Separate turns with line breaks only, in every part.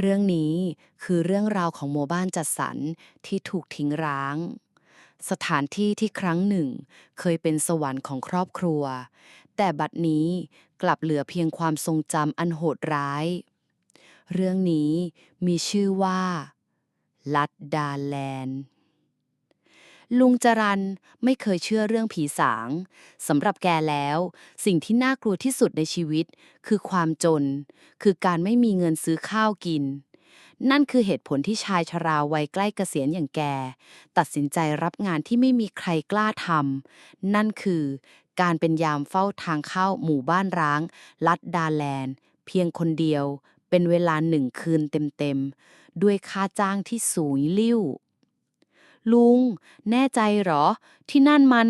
เรื่องนี้คือเรื่องราวของหมู่บ้านจัดสรรที่ถูกทิ้งร้าง สถานที่ที่ครั้งหนึ่ง เคยเป็นสวรรค์ของครอบครัว แต่บัดนี้กลับเหลือเพียงความทรงจำอันโหดร้าย เรื่องนี้มีชื่อว่า ลัดดาแลนด์ ลุงจรันไม่เคยเชื่อเรื่องผีสางสำหรับแกแล้ว สิ่งที่น่ากลัวที่สุดในชีวิต คือความจน คือการไม่มีเงินซื้อข้าวกิน นั่นคือเหตุผลที่ชายชราวัยใกล้เกษียณอย่างแก ตัดสินใจรับงานที่ไม่มีใครกล้าทำนั่นคือการเป็นยามเฝ้าทางเข้าหมู่บ้านร้าง ลัดดาแลนด์ เพียงคนเดียว เป็นเวลาหนึ่งคืนเต็มๆ ด้วยค่าจ้างที่สูงลิ่ว ลุง แน่ใจเหรอ ที่นั่นมัน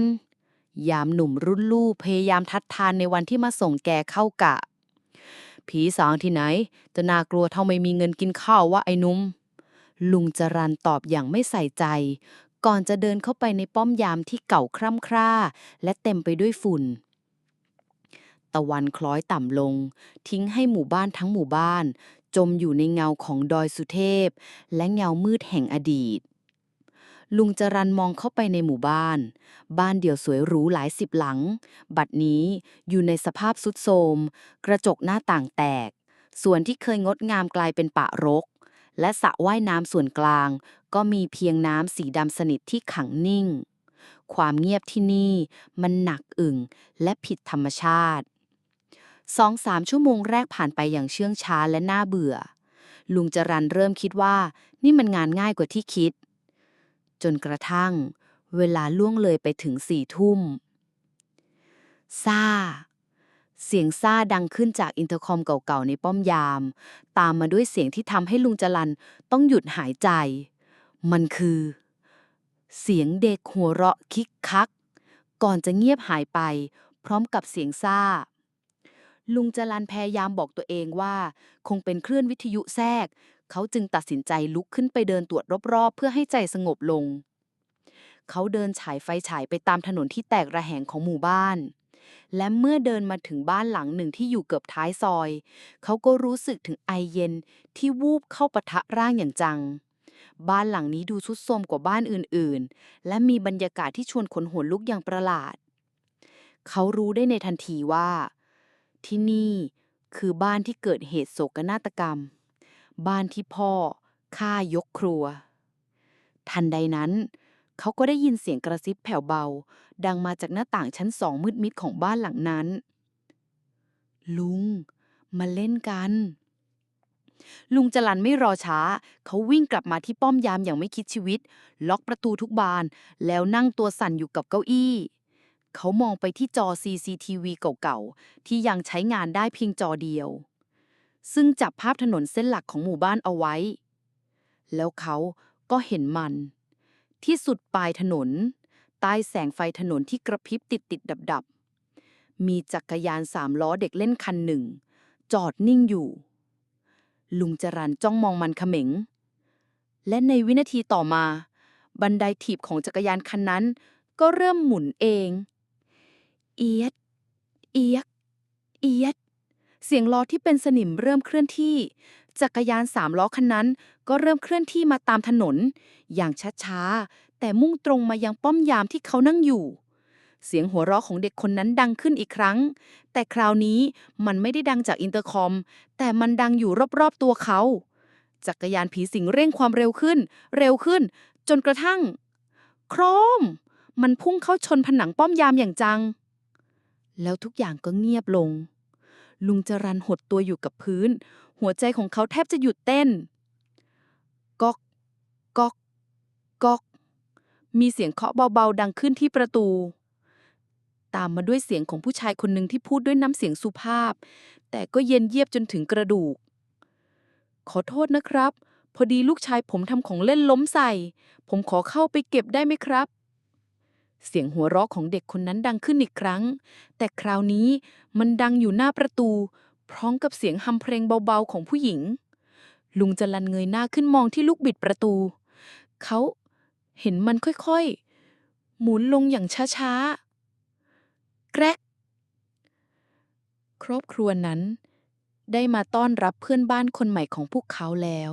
ยามหนุ่มรุ่นลูกพยายามทัดทานในวันที่มาส่งแกเข้ากะ ผีสางที่ไหน จะน่ากลัวเท่าไม่มีเงินกินข้าววะไอ้หนุ่ม ลุงจรันตอบอย่างไม่ใส่ใจ ก่อนจะเดินเข้าไปในป้อมยามที่เก่าคร่ำคร่า และเต็มไปด้วยฝุ่นตะวันคล้อยต่ำลง ทิ้งให้หมู่บ้านทั้งหมู่บ้าน จมอยู่ในเงาของดอยสุเทพ และเงามืดแห่งอดีต ลุงจรันมองเข้าไปในหมู่บ้าน บ้านเดี่ยวสวยหรูหลายสิบหลัง บัดนี้อยู่ในสภาพสุดโทรมกระจกหน้าต่างแตก ส่วนที่เคยงดงามกลายเป็นปะรก และสระว่ายน้ำส่วนกลาง ก็มีเพียงน้ำสีดำสนิทที่ขังนิ่ง ความเงียบที่นี่มันหนักอึ่งและผิดธรรมชาติสองสามชั่วโมงแรกผ่านไปอย่างเชื่องช้าและน่าเบื่อ ลุงจรันเริ่มคิดว่า นี่มันงานง่ายกว่าที่คิด จนกระทั่ง เวลาล่วงเลยไปถึงสี่ทุ่มซาเสียงซ่าดังขึ้นจากอินเตอร์คอมเก่าๆในป้อมยาม ตามมาด้วยเสียงที่ทำให้ลุงจรันต้องหยุดหายใจ มันคือ เสียงเด็กหัวเราะคิกคัก ก่อนจะเงียบหายไป พร้อมกับเสียงซ่า ลุงจรันพยายามบอกตัวเองว่า คงเป็นคลื่นวิทยุแทรก เขาจึงตัดสินใจลุกขึ้นไปเดินตรวจรอบๆ เพื่อให้ใจสงบลง เขาเดินฉายไฟฉายไปตามถนนที่แตกระแหงของหมู่บ้าน และเมื่อเดินมาถึงบ้านหลังหนึ่งที่อยู่เกือบท้ายซอย เขาก็รู้สึกถึงไอเย็นที่วูบเข้าปะทะร่างอย่างจัง บ้านหลังนี้ดูทรุดโทรมกว่าบ้านอื่นๆ และมีบรรยากาศที่ชวนขนหัวลุกอย่างประหลาด เขารู้ได้ในทันทีว่า ที่นี่คือบ้านที่เกิดเหตุโศกนาฏกรรม บ้านที่พ่อฆ่ายกครัว ทันใดนั้น เขาก็ได้ยินเสียงกระซิบแผ่วเบา ดังมาจากหน้าต่างชั้นสองมืดมิดของบ้านหลังนั้น ลุง มาเล่นกัน ลุงจรันไม่รอช้า เขาวิ่งกลับมาที่ป้อมยามอย่างไม่คิดชีวิต ล็อกประตูทุกบาน แล้วนั่งตัวสั่นอยู่กับเก้าอี้เขามองไปที่จอ CCTV เก่าๆ ที่ยังใช้งานได้เพียงจอเดียว ซึ่งจับภาพถนนเส้นหลักของหมู่บ้านเอาไว้ แล้วเขาก็เห็นมัน ที่สุดปลายถนน ใต้แสงไฟถนนที่กระพริบติดติดดับดับมีจักรยานสามล้อเด็กเล่นคันหนึ่ง จอดนิ่งอยู่ ลุงจรันจ้องมองมันเขม็ง และในวินาทีต่อมา บันไดถีบของจักรยานคันนั้น ก็เริ่มหมุนเอง เอียด เอียก เอียด เสียงล้อที่เป็นสนิมเริ่มเคลื่อนที่ จักรยานสามล้อคันนั้น ก็เริ่มเคลื่อนที่มาตามถนน อย่างช้าๆ แต่มุ่งตรงมายังป้อมยามที่เขานั่งอยู่ เสียงหัวเราะของเด็กคนนั้นดังขึ้นอีกครั้ง แต่คราวนี้มันไม่ได้ดังจากอินเตอร์คอม แต่มันดังอยู่รอบๆตัวเขา จักรยานผีสิงเร่งความเร็วขึ้น เร็วขึ้น จนกระทั่ง โครม มันพุ่งเข้าชนผนังป้อมยามอย่างจัง แล้วทุกอย่างก็เงียบลง ลุงจรันหดตัวอยู่กับพื้น หัวใจของเขาแทบจะหยุดเต้นก๊อกก๊อกก๊อกมีเสียงเคาะเบาๆดังขึ้นที่ประตู ตามมาด้วยเสียงของผู้ชายคนหนึ่งที่พูดด้วยน้ำเสียงสุภาพ แต่ก็เย็นเยียบจนถึงกระดูก ขอโทษนะครับ พอดีลูกชายผมทำของเล่นล้มใส่ ผมขอเข้าไปเก็บได้ไหมครับ เสียงหัวเราะของเด็กคนนั้นดังขึ้นอีกครั้ง แต่คราวนี้มันดังอยู่หน้าประตู พร้อมกับเสียงฮัมเพลงเบาๆของผู้หญิง ลุงจรันเงยหน้าขึ้นมองที่ลูกบิดประตู เขาเห็นมันค่อยๆ หมุนลงอย่างช้าๆ แกรกครอบครัวนั้น ได้มาต้อนรับเพื่อนบ้านคนใหม่ของพวกเขาแล้ว